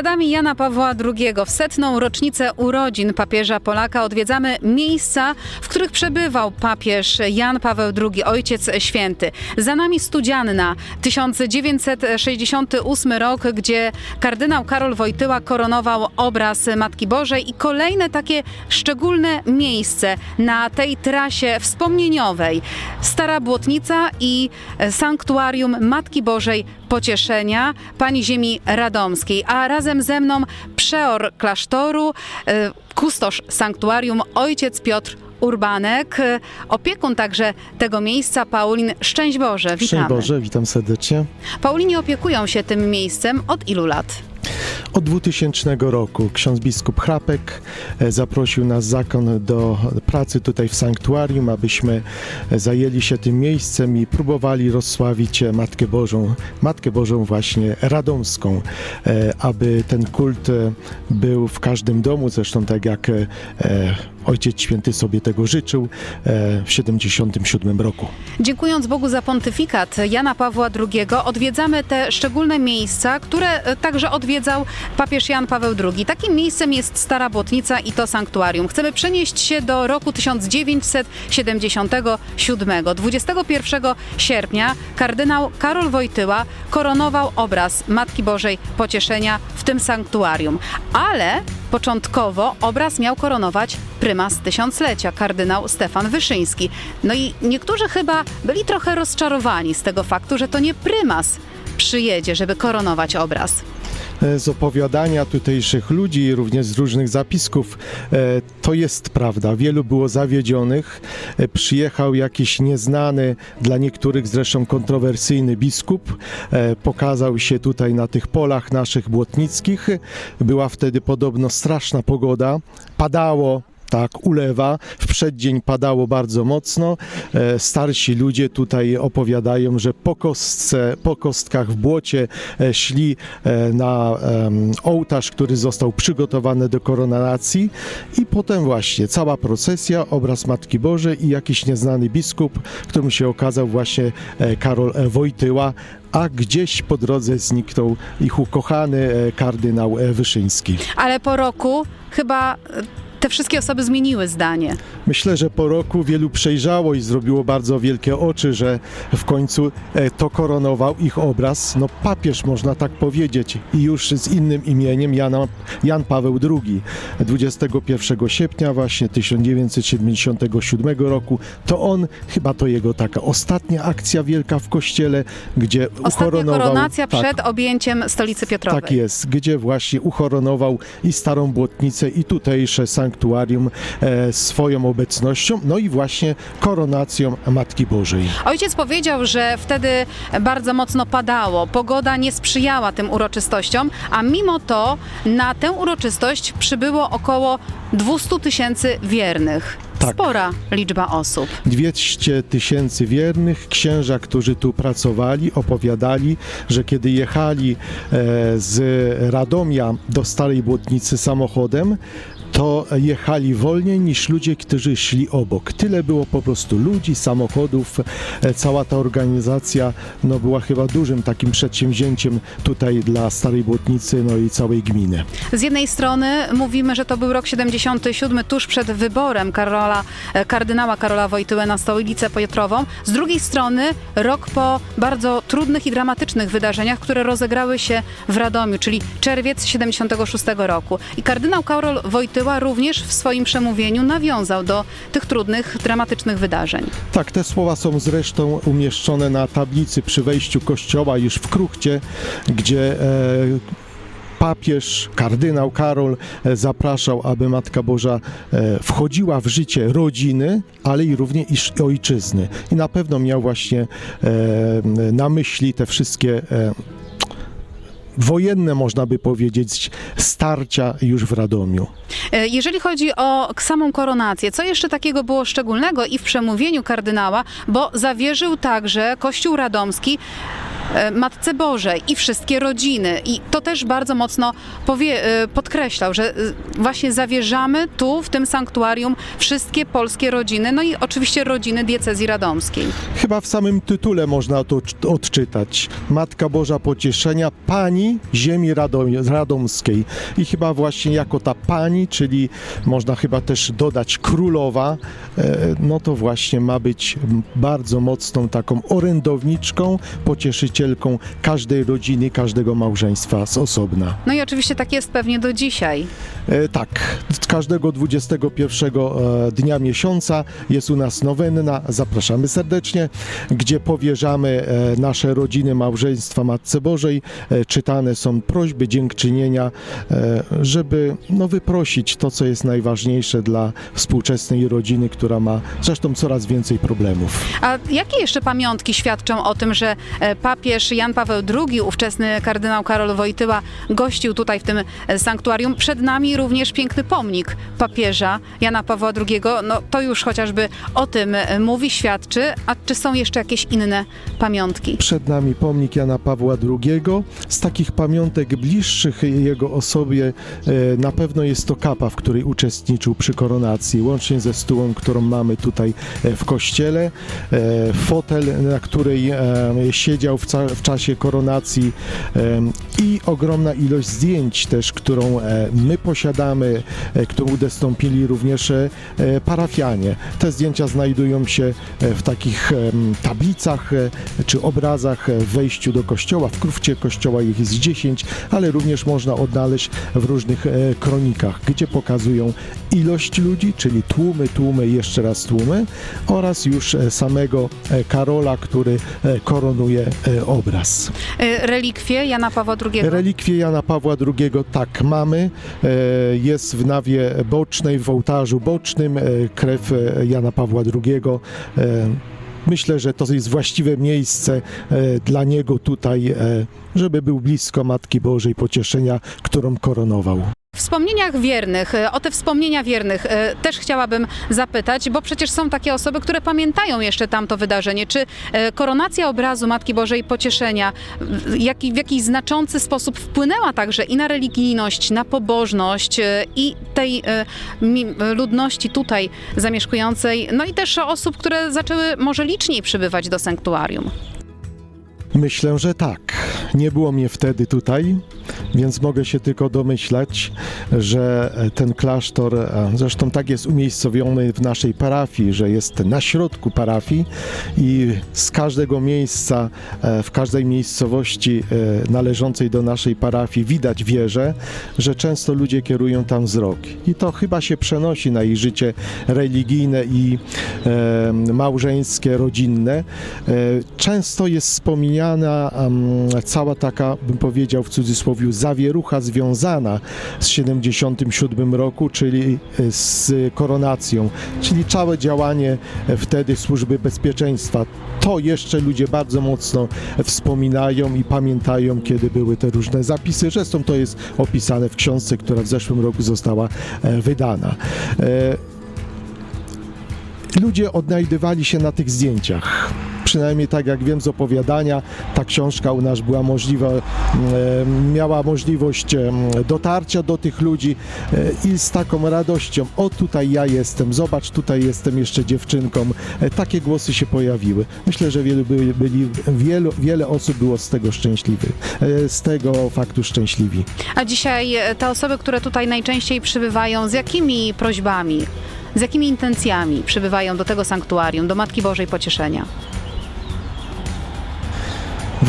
Śladami Jana Pawła II w setną rocznicę urodzin papieża Polaka odwiedzamy miejsca, w których przebywał papież Jan Paweł II, Ojciec Święty. Za nami Studzianna, 1968 rok, gdzie kardynał Karol Wojtyła koronował obraz Matki Bożej i kolejne takie szczególne miejsce na tej trasie wspomnieniowej. Stara Błotnica i Sanktuarium Matki Bożej Pocieszenia Pani Ziemi Radomskiej, a razem ze mną przeor klasztoru, e, kustosz sanktuarium, ojciec Piotr Urbanek, opiekun także tego miejsca, Paulin Szczęść Boże. Witamy. Szczęść Boże, witam serdecznie. Paulini opiekują się tym miejscem od ilu lat? Od 2000 roku ksiądz biskup Chrapek e, zaprosił nas zakon do pracy tutaj w sanktuarium, abyśmy e, zajęli się tym miejscem i próbowali rozsławić e, Matkę Bożą, Matkę Bożą właśnie radomską, aby ten kult był w każdym domu, zresztą tak jak Ojciec Święty sobie tego życzył e, w 77 roku. Dziękując Bogu za pontyfikat Jana Pawła II, odwiedzamy te szczególne miejsca, które e, także odwiedzał papież Jan Paweł II. Takim miejscem jest Stara Błotnica i to sanktuarium. Chcemy przenieść się do roku 1977. 21 sierpnia kardynał Karol Wojtyła koronował obraz Matki Bożej Pocieszenia w tym sanktuarium. Ale początkowo obraz miał koronować prymas tysiąclecia, kardynał Stefan Wyszyński. No i niektórzy chyba byli trochę rozczarowani z tego faktu, że to nie prymas przyjedzie, żeby koronować obraz. E, z opowiadania tutejszych ludzi, również z różnych zapisków, e, to jest prawda. Wielu było zawiedzionych. E, Przyjechał jakiś nieznany, dla niektórych zresztą kontrowersyjny biskup. Pokazał się tutaj na tych polach naszych błotnickich. Była wtedy podobno straszna pogoda. Padało, tak, ulewa. W przeddzień padało bardzo mocno. E, Starsi ludzie tutaj opowiadają, że po kostce, po kostkach w błocie e, szli e, na ołtarz, który został przygotowany do koronacji i potem właśnie cała procesja, obraz Matki Bożej i jakiś nieznany biskup, którym się okazał właśnie Karol Wojtyła, a gdzieś po drodze zniknął ich ukochany kardynał Wyszyński. Ale po roku chyba te wszystkie osoby zmieniły zdanie. Myślę, że po roku wielu przejrzało i zrobiło bardzo wielkie oczy, że w końcu e, to koronował ich obraz. No papież można tak powiedzieć i już z innym imieniem Jana, Jan Paweł II. 21 sierpnia właśnie 1977 roku to on, chyba to jego taka ostatnia akcja wielka w kościele, gdzie Ostatnia ukoronował... koronacja tak, przed objęciem stolicy Piotrowej. tak jest, gdzie właśnie uchoronował i Starą Błotnicę i tutejsze sanktuarium e, swoją obecnością, no i właśnie koronacją Matki Bożej. Ojciec powiedział, że wtedy bardzo mocno padało, pogoda nie sprzyjała tym uroczystościom, a mimo to na tę uroczystość przybyło około 200 tysięcy wiernych. Tak. Spora liczba osób. 200 tysięcy wiernych, księża, którzy tu pracowali, opowiadali, że kiedy jechali e, z Radomia do Starej Błotnicy samochodem, to jechali wolniej niż ludzie, którzy szli obok. Tyle było po prostu ludzi, samochodów. E, Cała ta organizacja no, była chyba dużym takim przedsięwzięciem tutaj dla Starej Błotnicy no i całej gminy. Z jednej strony mówimy, że to był rok 77, tuż przed wyborem Karola, e, kardynała Karola Wojtyły na stolicę Piotrową. Z drugiej strony rok po bardzo trudnych i dramatycznych wydarzeniach, które rozegrały się w Radomiu, czyli czerwiec 76 roku. I kardynał Karol Wojtyła również w swoim przemówieniu nawiązał do tych trudnych, dramatycznych wydarzeń. Tak, te słowa są zresztą umieszczone na tablicy przy wejściu kościoła już w Kruchcie, gdzie e, papież, kardynał Karol e, zapraszał, aby Matka Boża e, wchodziła w życie rodziny, ale i również ojczyzny. I na pewno miał właśnie e, na myśli te wszystkie wojenne, można by powiedzieć, starcia już w Radomiu. E, Jeżeli chodzi o samą koronację, co jeszcze takiego było szczególnego i w przemówieniu kardynała, bo zawierzył także Kościół Radomski Matce Bożej i wszystkie rodziny. I to też bardzo mocno powie, e, podkreślał, że e, właśnie zawierzamy tu, w tym sanktuarium, wszystkie polskie rodziny, no i oczywiście rodziny diecezji radomskiej. Chyba w samym tytule można to cz- odczytać. Matka Boża Pocieszenia, Pani Ziemi Radom- Radomskiej. I chyba właśnie jako ta Pani, czyli można chyba też dodać Królowa, e, no to właśnie ma być bardzo mocną taką orędowniczką, pocieszycielką każdej rodziny, każdego małżeństwa z osobna. No i oczywiście tak jest pewnie do dzisiaj. E, tak, każdego 21 e, dnia miesiąca jest u nas nowenna, zapraszamy serdecznie, gdzie powierzamy e, nasze rodziny, małżeństwa Matce Bożej. E, czytane są prośby, dziękczynienia, żeby no, wyprosić to, co jest najważniejsze dla współczesnej rodziny, która ma zresztą coraz więcej problemów. A jakie jeszcze pamiątki świadczą o tym, że e, papież Jan Paweł II, ówczesny kardynał Karol Wojtyła, gościł tutaj w tym e, sanktuarium? Przed nami również piękny pomnik papieża Jana Pawła II. No to już chociażby o tym e, mówi, świadczy. A czy są jeszcze jakieś inne pamiątki? Przed nami pomnik Jana Pawła II. Z takich pamiątek bliższych jego osobie e, na pewno jest to kapa, w której uczestniczył przy koronacji, łącznie ze stułą, którą mamy tutaj w kościele. Fotel, na której siedział w, w czasie koronacji i ogromna ilość zdjęć też, którą e, my posiadamy, e, którą udostępnili również e, parafianie. Te zdjęcia znajdują się w takich tablicach czy obrazach w wejściu do kościoła. W krówcie kościoła ich jest 10, ale również można odnaleźć w różnych kronikach, gdzie pokazują ilość ludzi, czyli tłumy, tłumy, jeszcze raz tłumy oraz już samego Karola, który koronuje obraz. E, Relikwie Jana Pawła II. Relikwie Jana Pawła II tak mamy. E, Jest w nawie bocznej, w ołtarzu bocznym e, krew Jana Pawła II. Myślę, że to jest właściwe miejsce e, dla niego tutaj, e, żeby był blisko Matki Bożej Pocieszenia, którą koronował. Wspomnieniach wiernych, e, o te wspomnienia wiernych e, też chciałabym zapytać, bo przecież są takie osoby, które pamiętają jeszcze tamto wydarzenie. Czy e, koronacja obrazu Matki Bożej Pocieszenia w, jaki, w jakiś znaczący sposób wpłynęła także i na religijność, na pobożność i tej ludności tutaj zamieszkującej, no i też osób, które zaczęły może liczniej przybywać do sanktuarium? Myślę, że tak. Nie było mnie wtedy tutaj, więc mogę się tylko domyślać, że ten klasztor, e, zresztą tak jest umiejscowiony w naszej parafii, że jest na środku parafii i z każdego miejsca, e, w każdej miejscowości e, należącej do naszej parafii widać wieżę, że często ludzie kierują tam wzrok. I to chyba się przenosi na ich życie religijne i małżeńskie, rodzinne. Często jest cała taka, bym powiedział w cudzysłowie, zawierucha związana z 77 roku, czyli e, z koronacją, czyli całe działanie e, wtedy służby bezpieczeństwa. To jeszcze ludzie bardzo mocno wspominają i pamiętają, kiedy były te różne zapisy. Zresztą to jest opisane w książce, która w zeszłym roku została e, wydana. Ludzie odnajdywali się na tych zdjęciach. Przynajmniej tak jak wiem z opowiadania, ta książka u nas była możliwa, e, miała możliwość dotarcia do tych ludzi e, i z taką radością, o tutaj ja jestem, zobacz tutaj jestem jeszcze dziewczynką. E, Takie głosy się pojawiły. Myślę, że wielu, byli, byli, wielu, wiele osób było z tego szczęśliwych, e, z tego faktu szczęśliwi. A dzisiaj te osoby, które tutaj najczęściej przybywają, z jakimi prośbami, z jakimi intencjami przybywają do tego sanktuarium, do Matki Bożej Pocieszenia?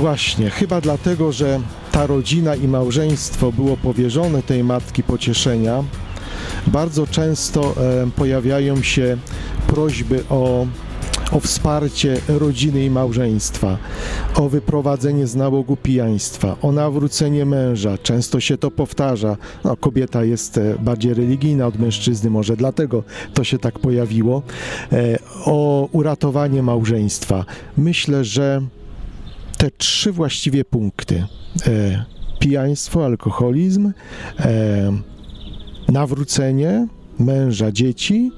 Właśnie, chyba dlatego, że ta rodzina i małżeństwo było powierzone tej matki pocieszenia, bardzo często e, pojawiają się prośby o, o wsparcie rodziny i małżeństwa, o wyprowadzenie z nałogu pijaństwa, o nawrócenie męża. Często się to powtarza. No, kobieta jest e, bardziej religijna od mężczyzny, może dlatego to się tak pojawiło. E, o uratowanie małżeństwa. Myślę, że te trzy właściwie punkty: e, pijaństwo, alkoholizm, e, nawrócenie męża, dzieci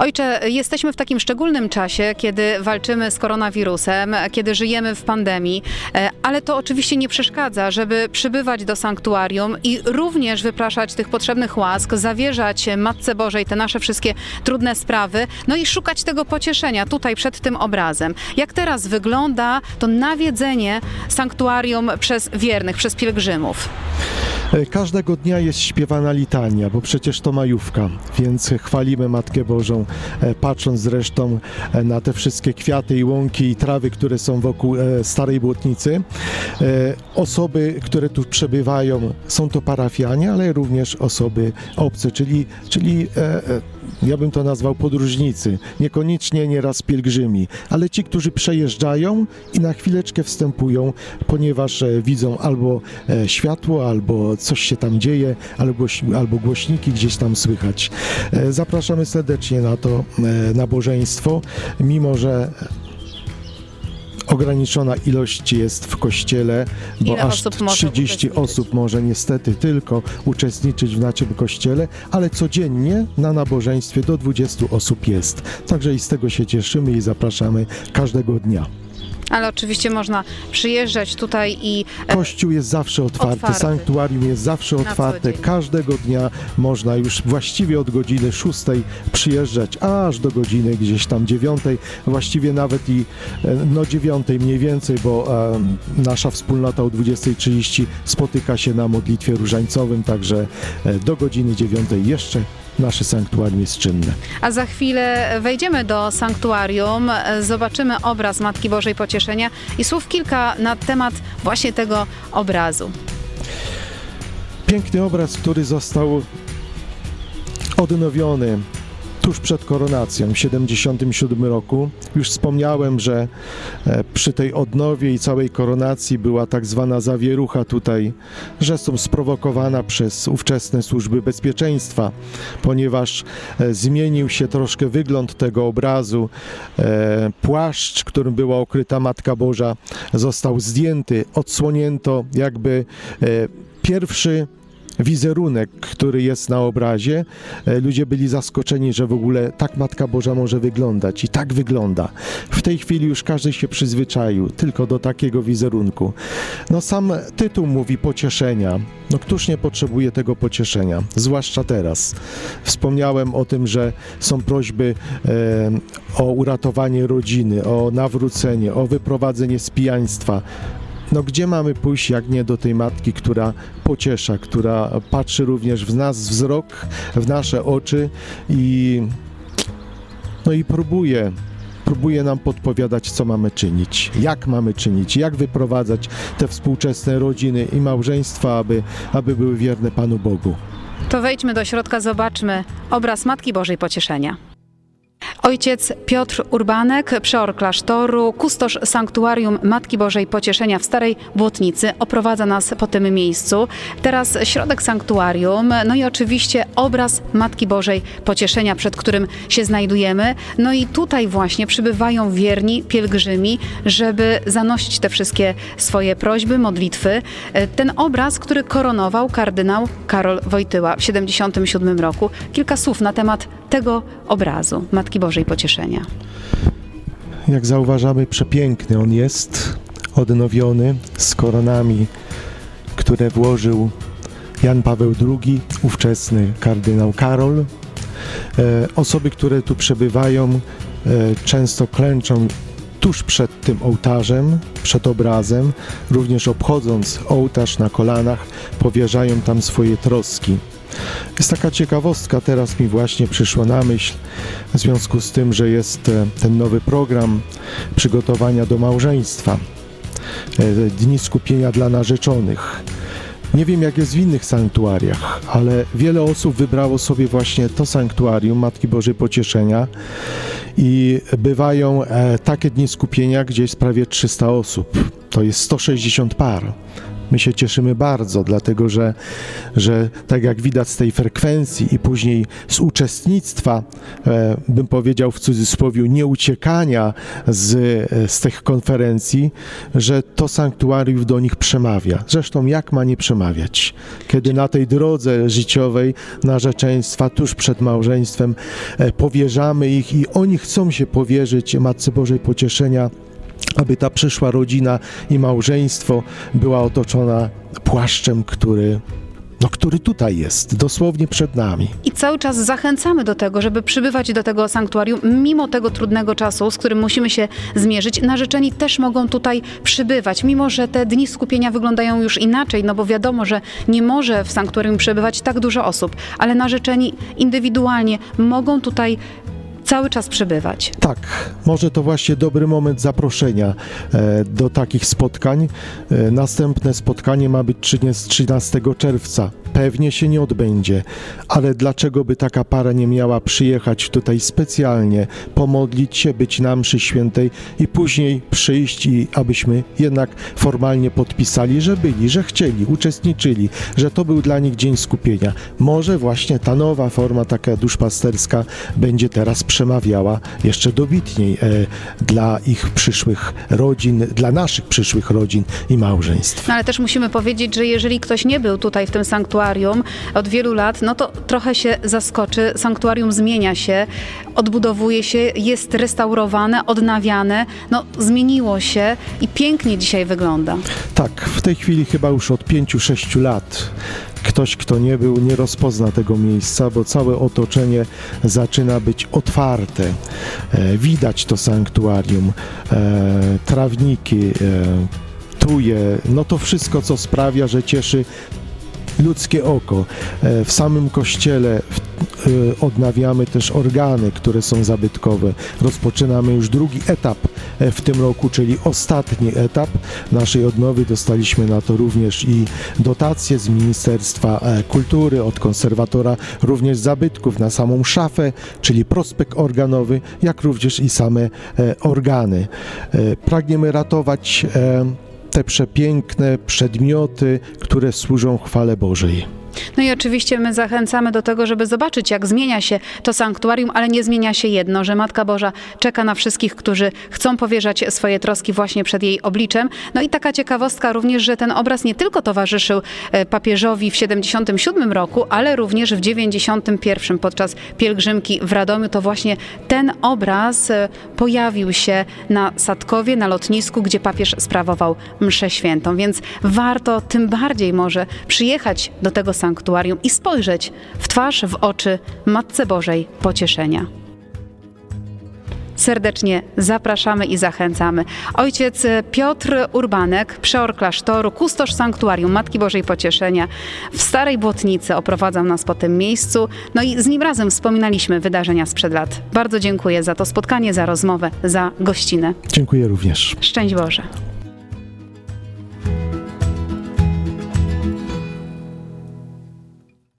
Ojcze, jesteśmy w takim szczególnym czasie, kiedy walczymy z koronawirusem, kiedy żyjemy w pandemii, e, ale to oczywiście nie przeszkadza, żeby przybywać do sanktuarium i również wypraszać tych potrzebnych łask, zawierzać Matce Bożej te nasze wszystkie trudne sprawy, no i szukać tego pocieszenia tutaj przed tym obrazem. Jak teraz wygląda to nawiedzenie sanktuarium przez wiernych, przez pielgrzymów? Każdego dnia jest śpiewana litania, bo przecież to majówka, więc chwalimy Matkę Bożą, e, patrząc zresztą e, na te wszystkie kwiaty i łąki i trawy, które są wokół e, Starej Błotnicy. Osoby, które tu przebywają, są to parafianie, ale również osoby obce, czyli, czyli ja bym to nazwał podróżnicy, niekoniecznie nieraz pielgrzymi, ale ci, którzy przejeżdżają i na chwileczkę wstępują, ponieważ e, widzą albo e, światło, albo coś się tam dzieje, albo, albo głośniki gdzieś tam słychać. E, Zapraszamy serdecznie na to nabożeństwo, mimo że ograniczona ilość jest w kościele, bo Ile aż osób może 30 uczestniczyć? osób może niestety tylko uczestniczyć w naszym kościele, ale codziennie na nabożeństwie do 20 osób jest. Także i z tego się cieszymy i zapraszamy każdego dnia. Ale oczywiście można przyjeżdżać tutaj i e, Kościół jest zawsze otwarty, Otwarty. sanktuarium jest zawsze otwarte. dzień. Każdego dnia można już właściwie od godziny 6 przyjeżdżać aż do godziny gdzieś tam 9, właściwie nawet i e, no 9 mniej więcej, bo e, nasza wspólnota o 20.30 spotyka się na modlitwie różańcowym, także e, do godziny 9 jeszcze nasze sanktuarium jest czynne. A za chwilę wejdziemy do sanktuarium, zobaczymy obraz Matki Bożej Pocieszenia i słów kilka na temat właśnie tego obrazu. Piękny obraz, który został odnowiony tuż przed koronacją w 77 roku. Już wspomniałem, że e, przy tej odnowie i całej koronacji była tak zwana zawierucha tutaj, rzeczą sprowokowana przez ówczesne służby bezpieczeństwa, ponieważ e, zmienił się troszkę wygląd tego obrazu. E, Płaszcz, którym była okryta Matka Boża, został zdjęty, odsłonięto jakby pierwszy wizerunek, który jest na obrazie. E, Ludzie byli zaskoczeni, że w ogóle tak Matka Boża może wyglądać i tak wygląda. W tej chwili już każdy się przyzwyczaił tylko do takiego wizerunku. No sam tytuł mówi pocieszenia. No któż nie potrzebuje tego pocieszenia, zwłaszcza teraz. Wspomniałem o tym, że są prośby e, o uratowanie rodziny, o nawrócenie, o wyprowadzenie z pijaństwa. No gdzie mamy pójść, jak nie do tej matki, która pociesza, która patrzy również w nas wzrok, w nasze oczy i no i próbuje próbuje nam podpowiadać, co mamy czynić, jak mamy czynić, jak wyprowadzać te współczesne rodziny i małżeństwa, aby, aby były wierne Panu Bogu. To wejdźmy do środka, zobaczmy obraz Matki Bożej Pocieszenia. Ojciec Piotr Urbanek, przeor klasztoru, kustosz sanktuarium Matki Bożej Pocieszenia w Starej Błotnicy, oprowadza nas po tym miejscu. Teraz środek sanktuarium, no i oczywiście obraz Matki Bożej Pocieszenia, przed którym się znajdujemy. No i tutaj właśnie przybywają wierni pielgrzymi, żeby zanosić te wszystkie swoje prośby, modlitwy. Ten obraz, który koronował kardynał Karol Wojtyła w 77 roku. Kilka słów na temat tego obrazu Matki Bożej Pocieszenia. Jak zauważamy, przepiękny on jest, odnowiony z koronami, które włożył Jan Paweł II, ówczesny kardynał Karol. E, osoby, które tu przebywają, e, często klęczą tuż przed tym ołtarzem, przed obrazem, również obchodząc ołtarz na kolanach, powierzają tam swoje troski. Jest taka ciekawostka, teraz mi właśnie przyszła na myśl, w związku z tym, że jest e, ten nowy program przygotowania do małżeństwa, e, Dni Skupienia dla Narzeczonych. Nie wiem, jak jest w innych sanktuariach, ale wiele osób wybrało sobie właśnie to sanktuarium Matki Bożej Pocieszenia i bywają e, takie dni skupienia, gdzie jest prawie 300 osób. To jest 160 par. My się cieszymy bardzo, dlatego że, że tak jak widać z tej frekwencji i później z uczestnictwa, e, bym powiedział w cudzysłowie, nie uciekania z, z tych konferencji, że to sanktuarium do nich przemawia. Zresztą jak ma nie przemawiać? Kiedy na tej drodze życiowej narzeczeństwa, tuż przed małżeństwem, e, powierzamy ich i oni chcą się powierzyć Matce Bożej Pocieszenia, aby ta przyszła rodzina i małżeństwo była otoczona płaszczem, który, no, który tutaj jest, dosłownie przed nami. I cały czas zachęcamy do tego, żeby przybywać do tego sanktuarium, mimo tego trudnego czasu, z którym musimy się zmierzyć. Narzeczeni też mogą tutaj przybywać, mimo że te dni skupienia wyglądają już inaczej, no bo wiadomo, że nie może w sanktuarium przebywać tak dużo osób, ale narzeczeni indywidualnie mogą tutaj cały czas przybywać. Tak, może to właśnie dobry moment zaproszenia e, do takich spotkań. E, następne spotkanie ma być 13 13 czerwca. Pewnie się nie odbędzie, ale dlaczego by taka para nie miała przyjechać tutaj specjalnie, pomodlić się, być na mszy świętej i później przyjść i abyśmy jednak formalnie podpisali, że byli, że chcieli, uczestniczyli, że to był dla nich dzień skupienia. Może właśnie ta nowa forma taka duszpasterska będzie teraz przemawiała jeszcze dobitniej e, dla ich przyszłych rodzin, dla naszych przyszłych rodzin i małżeństw. No ale też musimy powiedzieć, że jeżeli ktoś nie był tutaj w tym sanktuarium od wielu lat, no to trochę się zaskoczy. Sanktuarium zmienia się, odbudowuje się, jest restaurowane, odnawiane. No zmieniło się i pięknie dzisiaj wygląda. Tak, w tej chwili chyba już od 5-6 lat ktoś, kto nie był, nie rozpozna tego miejsca, bo całe otoczenie zaczyna być otwarte. E, widać to sanktuarium, e, trawniki, e, tuje, no to wszystko, co sprawia, że cieszy ludzkie oko. E, W samym kościele e, odnawiamy też organy, które są zabytkowe. Rozpoczynamy już drugi etap e, w tym roku, czyli ostatni etap naszej odnowy. Dostaliśmy na to również i dotacje z Ministerstwa Kultury, od konserwatora również zabytków na samą szafę, czyli prospekt organowy, jak również i same organy. Pragniemy ratować te przepiękne przedmioty, które służą chwale Bożej. No i oczywiście my zachęcamy do tego, żeby zobaczyć, jak zmienia się to sanktuarium, ale nie zmienia się jedno, że Matka Boża czeka na wszystkich, którzy chcą powierzać swoje troski właśnie przed jej obliczem. No i taka ciekawostka również, że ten obraz nie tylko towarzyszył e, papieżowi w 77 roku, ale również w 91 podczas pielgrzymki w Radomiu. To właśnie ten obraz e, pojawił się na Sadkowie, na lotnisku, gdzie papież sprawował mszę świętą. Więc warto tym bardziej może przyjechać do tego sanktuarium i spojrzeć w twarz, w oczy Matce Bożej Pocieszenia. Serdecznie zapraszamy i zachęcamy. Ojciec Piotr Urbanek, przeor klasztoru, kustosz sanktuarium Matki Bożej Pocieszenia w Starej Błotnicy oprowadzał nas po tym miejscu. No i z nim razem wspominaliśmy wydarzenia sprzed lat. Bardzo dziękuję za to spotkanie, za rozmowę, za gościnę. Dziękuję również. Szczęść Boże.